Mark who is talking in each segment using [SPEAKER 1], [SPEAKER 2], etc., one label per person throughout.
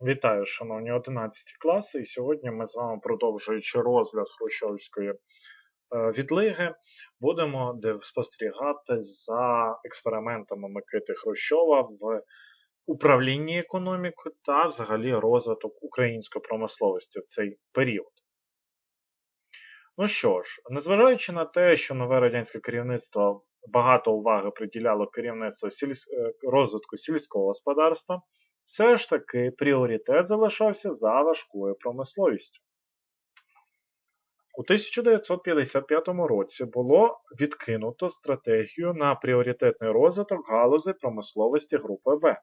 [SPEAKER 1] Вітаю, шановні 11 класи, і сьогодні ми з вами, продовжуючи розгляд Хрущовської е, відлиги, будемо спостерігати за експериментами Микити Хрущова в управлінні економікою та взагалі розвиток української промисловості в цей період. Ну що ж, незважаючи на те, що нове радянське керівництво багато уваги приділяло керівництву сільсь... Е, розвитку сільського господарства, все ж таки пріоритет залишався за важкою промисловістю. У 1955 році було відкинуто стратегію на пріоритетний розвиток галузі промисловості групи Б.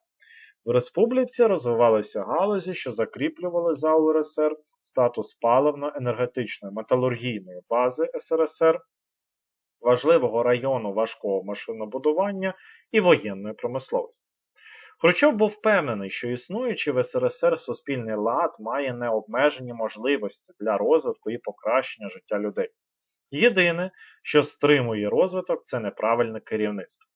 [SPEAKER 1] В республіці розвивалися галузі, що закріплювали за УРСР статус паливно-енергетичної металургійної бази СРСР, важливого району важкого машинобудування і воєнної промисловості. Хрущов був впевнений, що існуючий в СРСР суспільний лад має необмежені можливості для розвитку і покращення життя людей. Єдине, що стримує розвиток, це неправильне керівництво.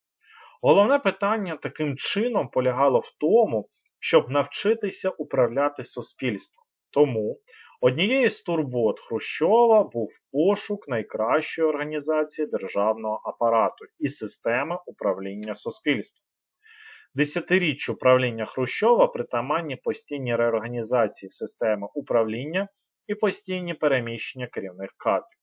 [SPEAKER 1] Головне питання таким чином полягало в тому, щоб навчитися управляти суспільством. Тому однією з турбот Хрущова був пошук найкращої організації державного апарату і системи управління суспільством. Десятиріччю правління Хрущова притаманні постійні реорганізації системи управління і постійні переміщення керівних кадрів.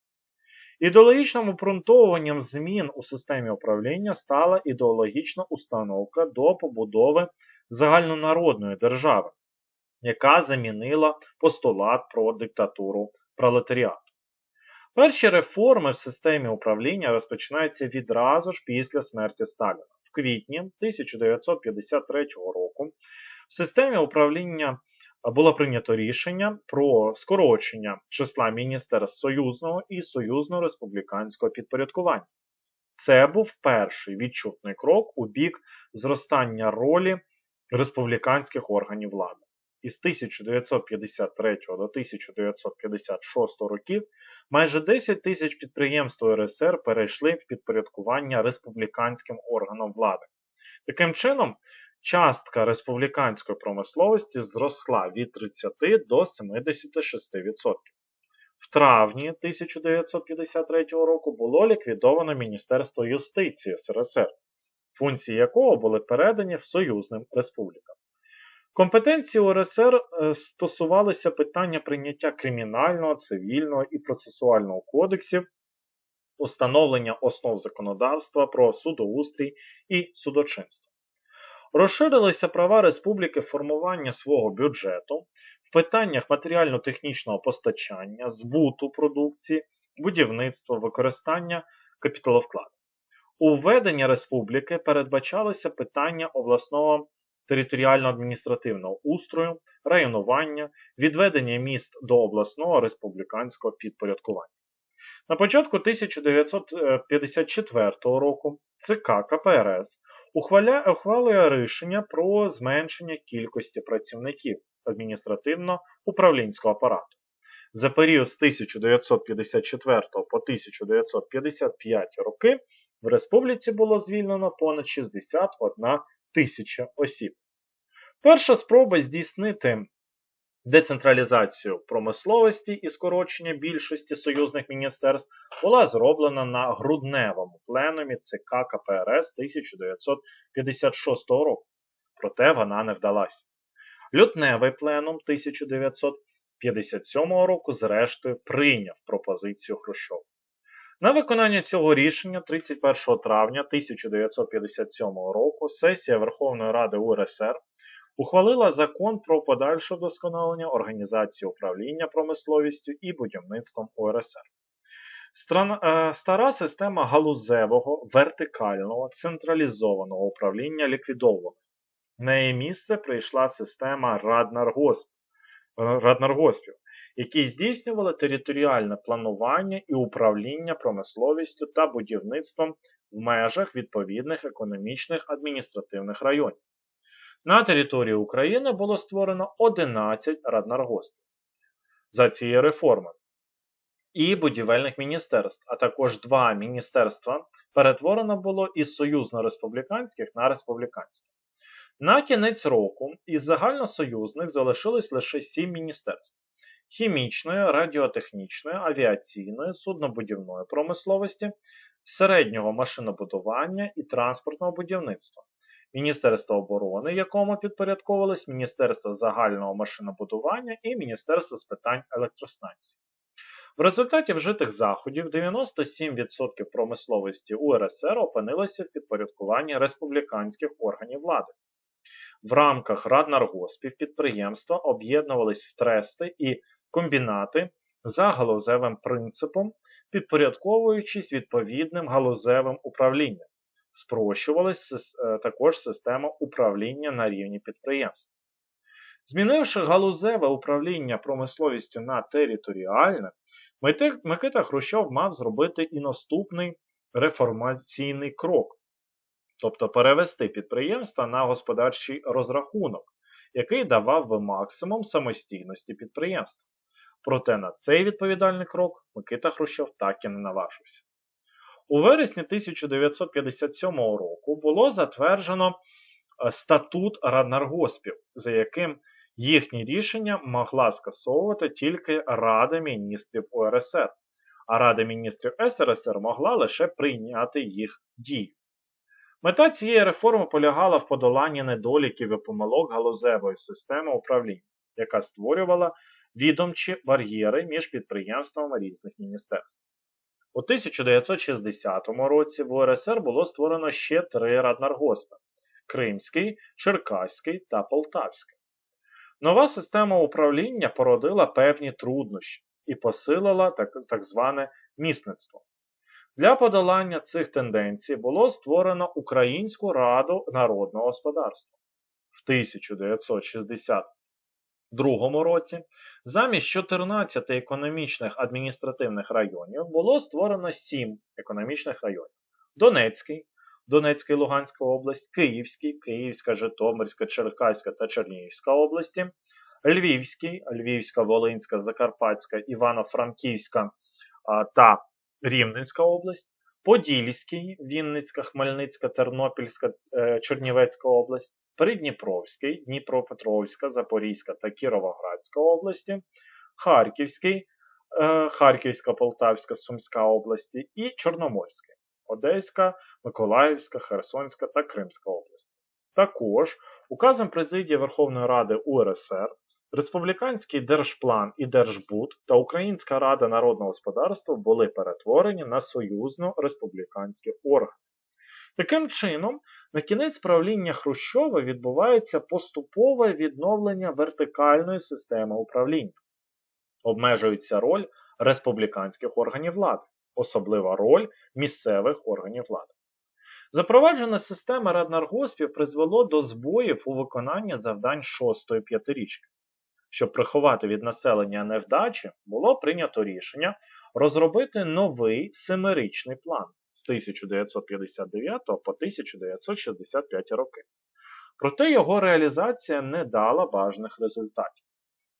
[SPEAKER 1] Ідеологічним обґрунтовуванням змін у системі управління стала ідеологічна установка до побудови загальнонародної держави, яка замінила постулат про диктатуру пролетаріату. Перші реформи в системі управління розпочинаються відразу ж після смерті Сталіна квітні 1953 року в системі управління було прийнято рішення про скорочення числа міністерств союзного і союзно-республіканського підпорядкування. Це був перший відчутний крок у бік зростання ролі республіканських органів влади. Із 1953 до 1956 років майже 10 тисяч підприємств РСР перейшли в підпорядкування республіканським органам влади. Таким чином, частка республіканської промисловості зросла від 30 до 76%. В травні 1953 року було ліквідовано Міністерство юстиції СРСР, функції якого були передані в союзним республікам. Компетенції УРСР е, стосувалися питання прийняття кримінального, цивільного і процесуального кодексів, установлення основ законодавства про судоустрій і судочинство. Розширилися права республіки формування свого бюджету в питаннях матеріально-технічного постачання, збуту продукції, будівництва, використання капіталовкладу. У введенні республіки передбачалося питання обласного територіально-адміністративного устрою, районування, відведення міст до обласного республіканського підпорядкування. На початку 1954 року ЦК КПРС ухвалює рішення про зменшення кількості працівників адміністративно-управлінського апарату. За період з 1954 по 1955 роки в республіці було звільнено понад 61 тисяча осіб. Перша спроба здійснити децентралізацію промисловості і скорочення більшості союзних міністерств була зроблена на грудневому пленумі ЦК КПРС 1956 року, проте вона не вдалася. Лютневий пленум 1957 року, зрештою, прийняв пропозицію Хрущова. На виконання цього рішення 31 травня 1957 року сесія Верховної Ради УРСР ухвалила закон про подальше вдосконалення організації управління промисловістю і будівництвом УРСР. Е, стара система галузевого, вертикального, централізованого управління ліквідовувалася. На її місце прийшла система Раднаргосп, е, Раднаргоспів, які здійснювали територіальне планування і управління промисловістю та будівництвом в межах відповідних економічних адміністративних районів. На території України було створено 11 раднаргоспів за цією реформою і будівельних міністерств, а також два міністерства перетворено було із союзно-республіканських на республіканські. На кінець року із загальносоюзних залишилось лише сім міністерств: хімічної, радіотехнічної, авіаційної, суднобудівної промисловості, середнього машинобудування і транспортного будівництва, Міністерство оборони, якому підпорядковувалось Міністерство загального машинобудування і Міністерство з питань електростанцій. В результаті вжитих заходів 97% промисловості УРСР опинилося в підпорядкуванні республіканських органів влади. В рамках Раднаргоспів підприємства об'єднувались в трести і комбінати за галузевим принципом, підпорядковуючись відповідним галузевим управлінням. Спрощувалась е, також система управління на рівні підприємств. Змінивши галузеве управління промисловістю на територіальне, Микита Хрущов мав зробити і наступний реформаційний крок, тобто перевести підприємства на господарчий розрахунок, який давав би максимум самостійності підприємства. Проте на цей відповідальний крок Микита Хрущов так і не наважився. У вересні 1957 року було затверджено е, статут Раднаргоспів, за яким їхні рішення могла скасовувати тільки Рада міністрів УРСР, а Рада міністрів СРСР могла лише прийняти їх дію. Мета цієї реформи полягала в подоланні недоліків і помилок галузевої системи управління, яка створювала відомчі бар'єри між підприємствами різних міністерств. У 1960 році в УРСР було створено ще три раднаргоспи Кримський, Черкаський та Полтавський. Нова система управління породила певні труднощі і посилила так, так зване місництво. Для подолання цих тенденцій було створено Українську раду народного господарства. В 1962 році. Замість 14 економічних адміністративних районів було створено 7 економічних районів: Донецький, Донецька і Луганська область, Київський, Київська, Житомирська, Черкаська та Чернігівська області, Львівський, Львівська, Волинська, Закарпатська, Івано-Франківська та Рівненська область, Подільський, Вінницька, Хмельницька, Тернопільська, е, Чернівецька область, Придніпровський, Дніпропетровська, Запорізька та Кіровоградська області, Харківський, е, Харківська, Полтавська, Сумська області і Чорноморський, Одеська, Миколаївська, Херсонська та Кримська області. Також указом Президії Верховної Ради УРСР Республіканський держплан і Держбуд та Українська Рада народного господарства були перетворені на союзно-республіканські органи. Таким чином, на кінець правління Хрущова відбувається поступове відновлення вертикальної системи управління. Обмежується роль республіканських органів влади, особлива роль місцевих органів влади. Запроваджена система раднаргоспів призвело до збоїв у виконанні завдань шостої п'ятирічки. Щоб приховати від населення невдачі, було прийнято рішення розробити новий семирічний план з 1959 по 1965 роки. Проте його реалізація не дала бажаних результатів.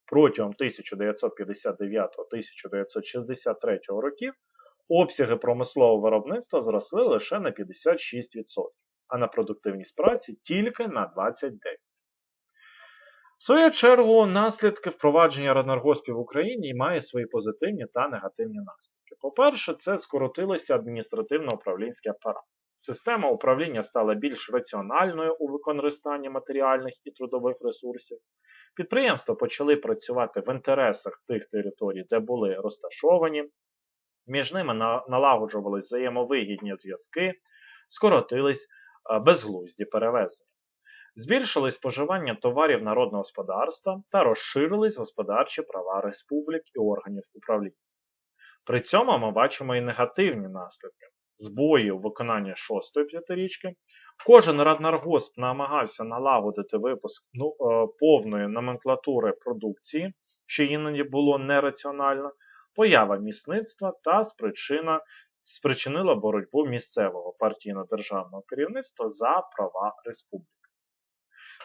[SPEAKER 1] Протягом 1959-1963 років обсяги промислового виробництва зросли лише на 56%, а на продуктивність праці тільки на 29%. В свою чергу, наслідки впровадження раднаргоспів в Україні має свої позитивні та негативні наслідки. По-перше, це скоротилося адміністративно-управлінський апарат. Система управління стала більш раціональною у використанні матеріальних і трудових ресурсів. Підприємства почали працювати в інтересах тих територій, де були розташовані, між ними налагоджувались взаємовигідні зв'язки, скоротились безглузді перевезення. Збільшилось споживання товарів народного господарства та розширились господарчі права республік і органів управління. При цьому ми бачимо і негативні наслідки. Збої у виконанні шостої п'ятирічки. Кожен раднаргосп намагався налагодити випуск ну, е, повної номенклатури продукції, що іноді було нераціонально, поява місництва та спричина, спричинила боротьбу місцевого партійно-державного керівництва за права республіки.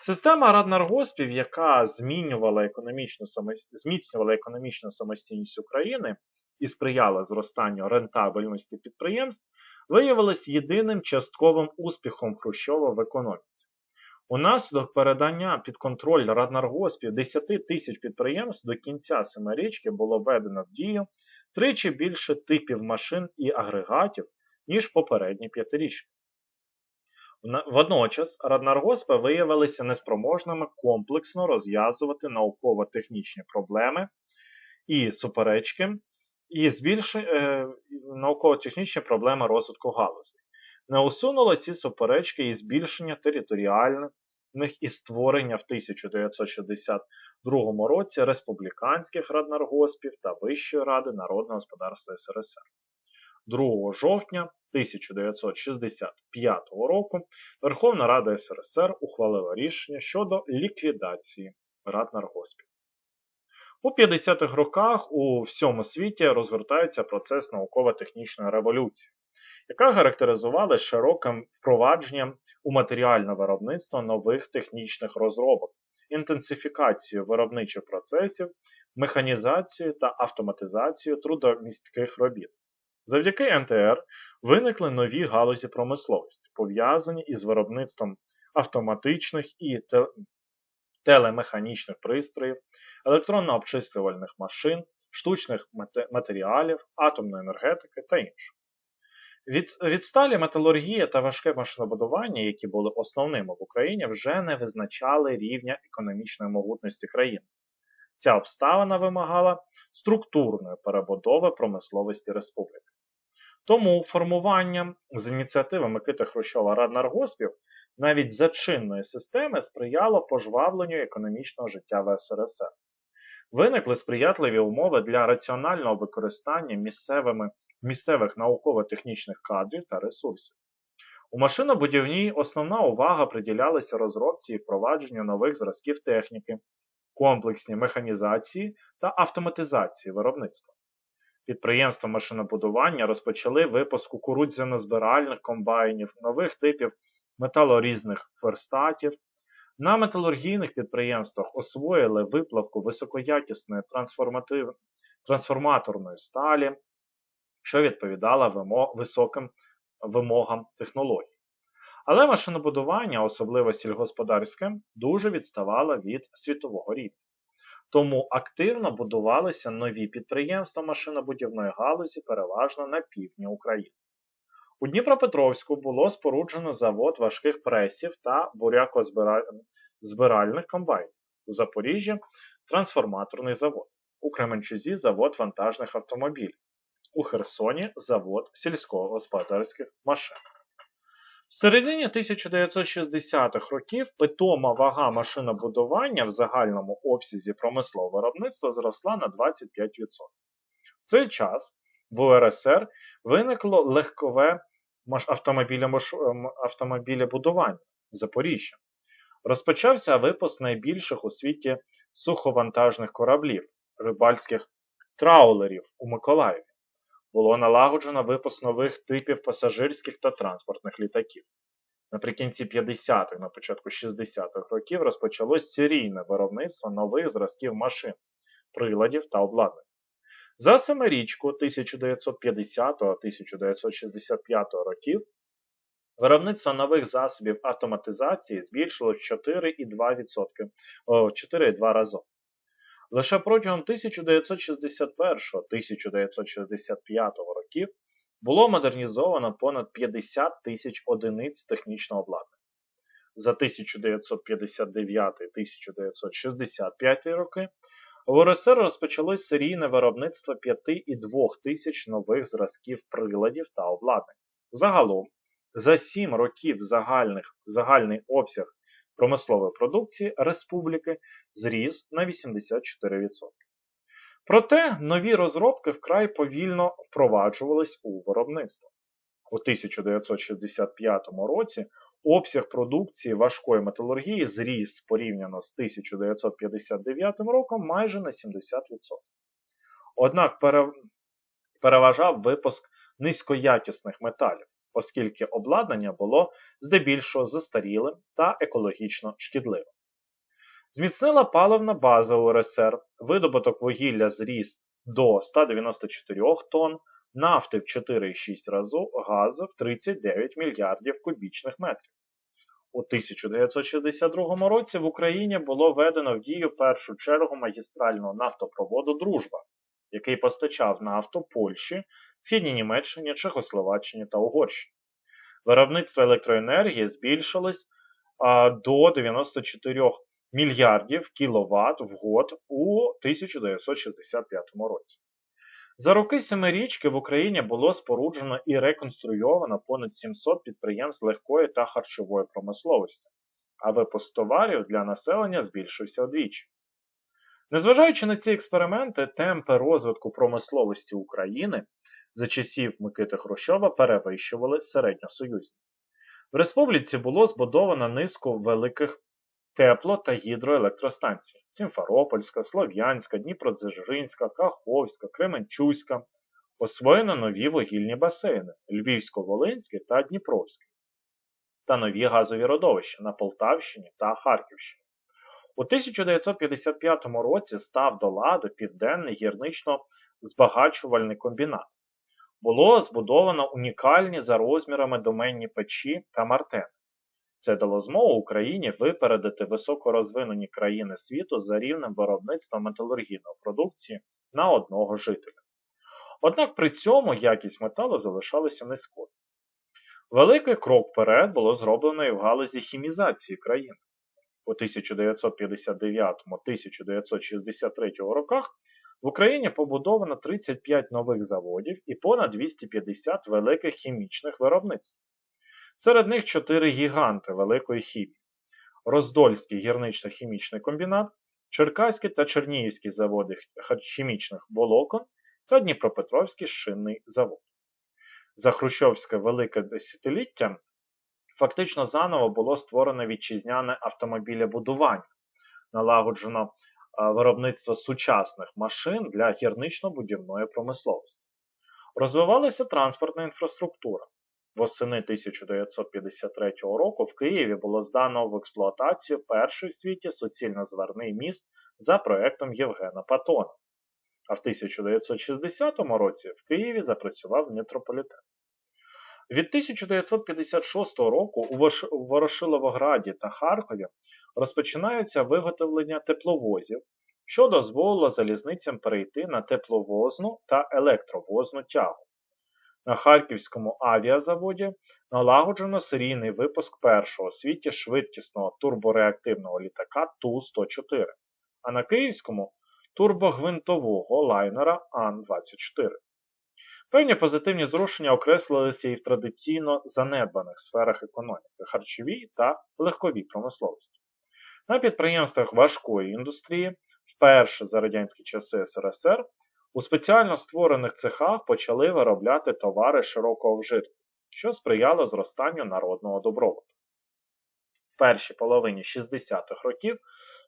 [SPEAKER 1] Система раднаргоспів, яка змінювала економічну зміцнювала економічну самостійність України і сприяла зростанню рентабельності підприємств, виявилась єдиним частковим успіхом Хрущова в економіці. Унаслідок передання під контроль Раднаргоспів 10 тисяч підприємств до кінця семирічки було введено в дію тричі більше типів машин і агрегатів, ніж попередні п'ятирічки. Водночас Раднаргоспи виявилися неспроможними комплексно розв'язувати науково-технічні проблеми і суперечки, і збільши, е, науково-технічні проблеми розвитку галузей. Не усунуло ці суперечки і збільшення територіальних і створення в 1962 році республіканських раднаргоспів та Вищої ради народного господарства СРСР. 2 жовтня 1965 року Верховна Рада СРСР ухвалила рішення щодо ліквідації раднаргоспів. У 50-х роках у всьому світі розгортається процес науково-технічної революції, яка характеризувалася широким впровадженням у матеріальне виробництво нових технічних розробок, інтенсифікацією виробничих процесів, механізацією та автоматизацією трудомістких робіт. Завдяки НТР виникли нові галузі промисловості, пов'язані із виробництвом автоматичних і телемеханічних пристроїв, електронно-обчислювальних машин, штучних матеріалів, атомної енергетики та іншого. Від, відсталі металургія та важке машинобудування, які були основними в Україні, вже не визначали рівня економічної могутності країни. Ця обставина вимагала структурної перебудови промисловості республіки. Тому формуванням з ініціативи Микити Хрущова Раднаргоспів навіть за чинної системи сприяло пожвавленню економічного життя в СРСР. Виникли сприятливі умови для раціонального використання місцевими, місцевих науково-технічних кадрів та ресурсів. У машинобудівній основна увага приділялася розробці і впровадженню нових зразків техніки, комплексній механізації та автоматизації виробництва. Підприємства машинобудування розпочали випуск кукурудзяно-збиральних комбайнів, нових типів металорізних ферстатів. На металургійних підприємствах освоїли виплавку високоякісної трансформаторної сталі, що відповідала високим вимогам технологій. Але машинобудування, особливо сільгосподарське, дуже відставало від світового рівня. Тому активно будувалися нові підприємства машинобудівної галузі, переважно на півдні України. У Дніпропетровську було споруджено завод важких пресів та бурякозбиральних комбайнів. У Запоріжжі трансформаторний завод. У Кременчузі завод вантажних автомобілів. У Херсоні завод сільськогосподарських машин. В середині 1960-х років питома вага машинобудування в загальному обсязі промислового виробництва зросла на 25%. В цей час в УРСР виникло легкове автомобілебудування Запоріжжя. Розпочався випуск найбільших у світі суховантажних кораблів, рибальських траулерів у Миколаєві було налагоджено випуск нових типів пасажирських та транспортних літаків. Наприкінці 50-х, на початку 60-х років розпочалось серійне виробництво нових зразків машин, приладів та обладнань. За семирічку 1950-1965 років виробництво нових засобів автоматизації збільшилось 4,2 рази. Лише протягом 1961-1965 років було модернізовано понад 50 тисяч одиниць технічного обладнання. За 1959-1965 роки в РСР розпочалось серійне виробництво 5,2 тисяч нових зразків приладів та обладнань. Загалом, за 7 років загальних, загальний обсяг промислової продукції республіки зріс на 84%. Проте нові розробки вкрай повільно впроваджувались у виробництво. У 1965 році обсяг продукції важкої металургії зріс порівняно з 1959 роком майже на 70%. Однак переважав випуск низькоякісних металів оскільки обладнання було здебільшого застарілим та екологічно шкідливим. Зміцнила паливна база УРСР, видобуток вугілля зріс до 194 тонн, нафти в 4,6 разу, газу в 39 мільярдів кубічних метрів. У 1962 році в Україні було введено в дію першу чергу магістрального нафтопроводу Дружба, який постачав нафту Польщі, Східній Німеччині, Чехословаччині та Угорщині. Виробництво електроенергії збільшилось а, до 94 мільярдів кіловат в год у 1965 році. За роки семирічки в Україні було споруджено і реконструйовано понад 700 підприємств легкої та харчової промисловості, а випуск товарів для населення збільшився вдвічі. Незважаючи на ці експерименти, темпи розвитку промисловості України за часів Микити Хрущова перевищували середньосоюзні. В республіці було збудовано низку великих тепло- та гідроелектростанцій Сімферопольська, Слов'янська, Дніпродзержинська, Каховська, Кременчуська. Освоєно нові вугільні басейни Львівсько-Волинський та Дніпровський, та нові газові родовища на Полтавщині та Харківщині. У 1955 році став до ладу Південний гірнично-збагачувальний комбінат. Було збудовано унікальні за розмірами доменні печі та мартени. Це дало змогу Україні випередити високорозвинені країни світу за рівнем виробництва металургійної продукції на одного жителя. Однак при цьому якість металу залишалася низькою. Великий крок вперед було зроблено і в галузі хімізації країни. У 1959-1963 роках в Україні побудовано 35 нових заводів і понад 250 великих хімічних виробництв. Серед них чотири гіганти великої хімії: Роздольський гірнично-хімічний комбінат, Черкаський та Чернігівський заводи хімічних волокон та Дніпропетровський шинний завод. За Хрущовське велике десятиліття фактично заново було створено вітчизняне автомобілебудування, налагоджено виробництво сучасних машин для гірнично-будівної промисловості. Розвивалася транспортна інфраструктура. Восени 1953 року в Києві було здано в експлуатацію перший в світі суцільно-зварний міст за проектом Євгена Патона. А в 1960 році в Києві запрацював метрополітен. Від 1956 року у Ворошиловограді та Харкові розпочинаються виготовлення тепловозів, що дозволило залізницям перейти на тепловозну та електровозну тягу. На Харківському авіазаводі налагоджено серійний випуск першого світі швидкісного турбореактивного літака Ту-104, а на Київському турбогвинтового лайнера Ан-24. Певні позитивні зрушення окреслилися і в традиційно занедбаних сферах економіки, харчовій та легковій промисловості. На підприємствах важкої індустрії, вперше за радянські часи СРСР, у спеціально створених цехах почали виробляти товари широкого вжитку, що сприяло зростанню народного добробуту. В першій половині 60-х років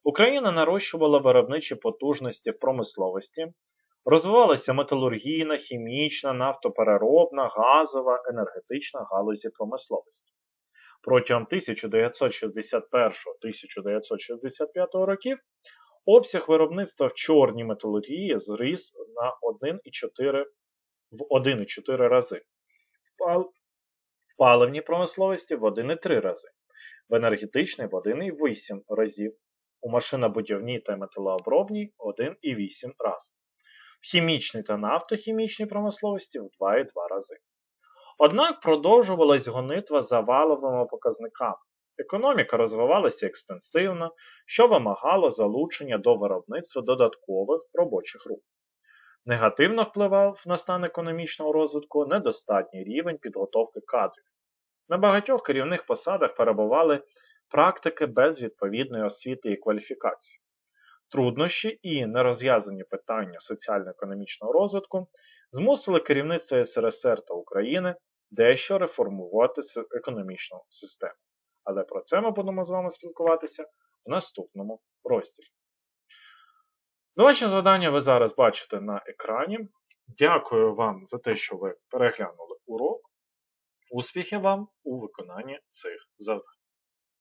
[SPEAKER 1] Україна нарощувала виробничі потужності в промисловості, розвивалася металургійна, хімічна, нафтопереробна, газова, енергетична галузі промисловості. Протягом 1961-1965 років Обсяг виробництва в чорній металургії зріс на 1,4 в 1,4 рази, в паливній промисловості в 1,3 рази, в енергетичній в 1,8 разів, у машинобудівній та металообробній 1,8 разів, в хімічній та нафтохімічній промисловості в 2,2 рази. Однак продовжувалась гонитва за валовими показниками. Економіка розвивалася екстенсивно, що вимагало залучення до виробництва додаткових робочих рук. Негативно впливав на стан економічного розвитку недостатній рівень підготовки кадрів. На багатьох керівних посадах перебували практики без відповідної освіти і кваліфікації. Труднощі і нерозв'язані питання соціально-економічного розвитку змусили керівництво СРСР та України дещо реформувати економічну систему. Але про це ми будемо з вами спілкуватися в наступному розділі. Домашнє завдання ви зараз бачите на екрані. Дякую вам за те, що ви переглянули урок. Успіхів вам у виконанні цих завдань.